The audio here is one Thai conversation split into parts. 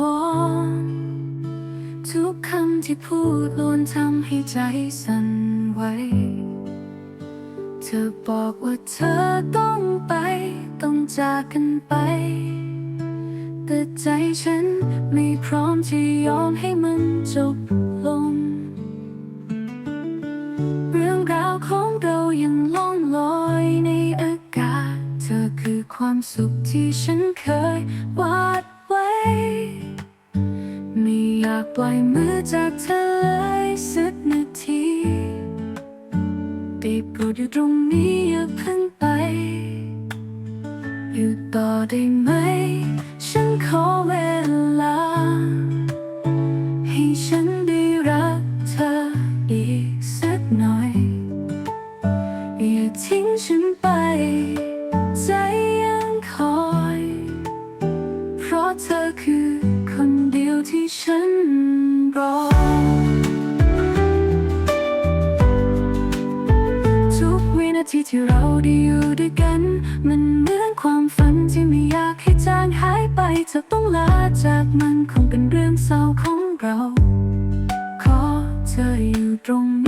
บอกทุกคำที่พูดล้วนทำให้ใจสั่นไหว เธอบอกว่าเธอต้องไป ต้องจากกันไป แต่ใจฉันไม่พร้อมที่ยอมให้มันจบลง เรื่องราวของเรายังล่องลอยในอากาศ เธอคือความสุขที่ฉันเคยวาด ไม่อยากปล่อยมือจากเธอเลยสักนาทีได้โปรดอยู่ตรงนี้อย่าเพิ่งไป อยู่ต่อได้ไหม ฉันขอเวลา ให้ฉันได้รักเธออีกสักหน่อย ราะเธอคือคนเดียวที่ฉันรอ ทุกวินาทีที่เราได้อยู่ด้วยกัน มันเหมือนความฝันที่ไม่อยากให้จางหายไปเธอต้องลาจากมันคงเป็นเรื่องเศร้าของเรา ขอเธออยู่ตรงนี้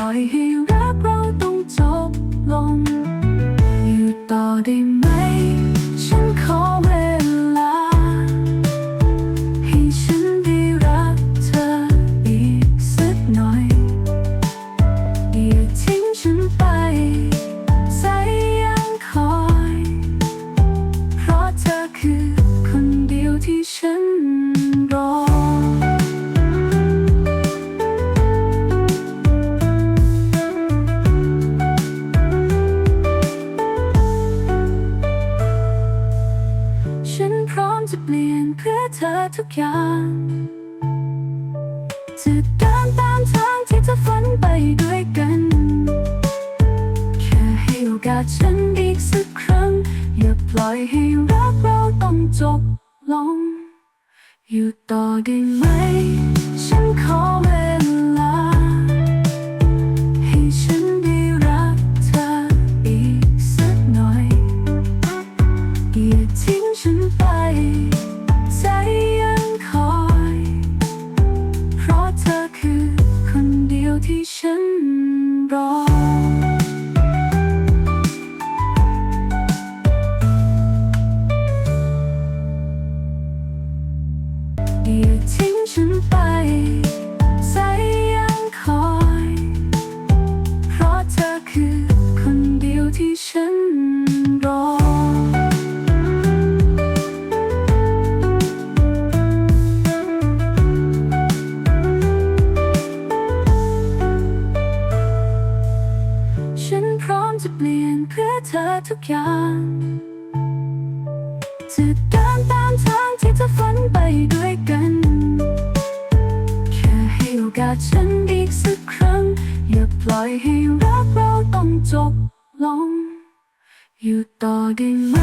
ปล่อยให้รักเราต้องจบลงอยู่ต่อได้ เธอทุกอย่างจะเดินตามทางที่เธอฝันไปด้วยกัน แค่ให้โอกาสฉันอีกสักครั้ง อย่าปล่อยให้รักเราต้องจบลง อยู่ต่อได้ไหม ฉันขอเวลา ให้ฉันได้รักเธออีกสักหน่อยอย่าทิ้งฉันไป ฉันรออย่าทิ้งฉันไปใจยังคอย เพราะเธอคือคนเดียวที่ฉัน มจะเปลี่ยนเพื่อเธอทุกอย่างจะเดินตามทางที่เธอฝันไปด้วยกัน แค่ให้โอกาสฉันอีกสักครั้ง อย่าปล่อยให้รักเราต้องจบลง อยู่ต่อได้ไหม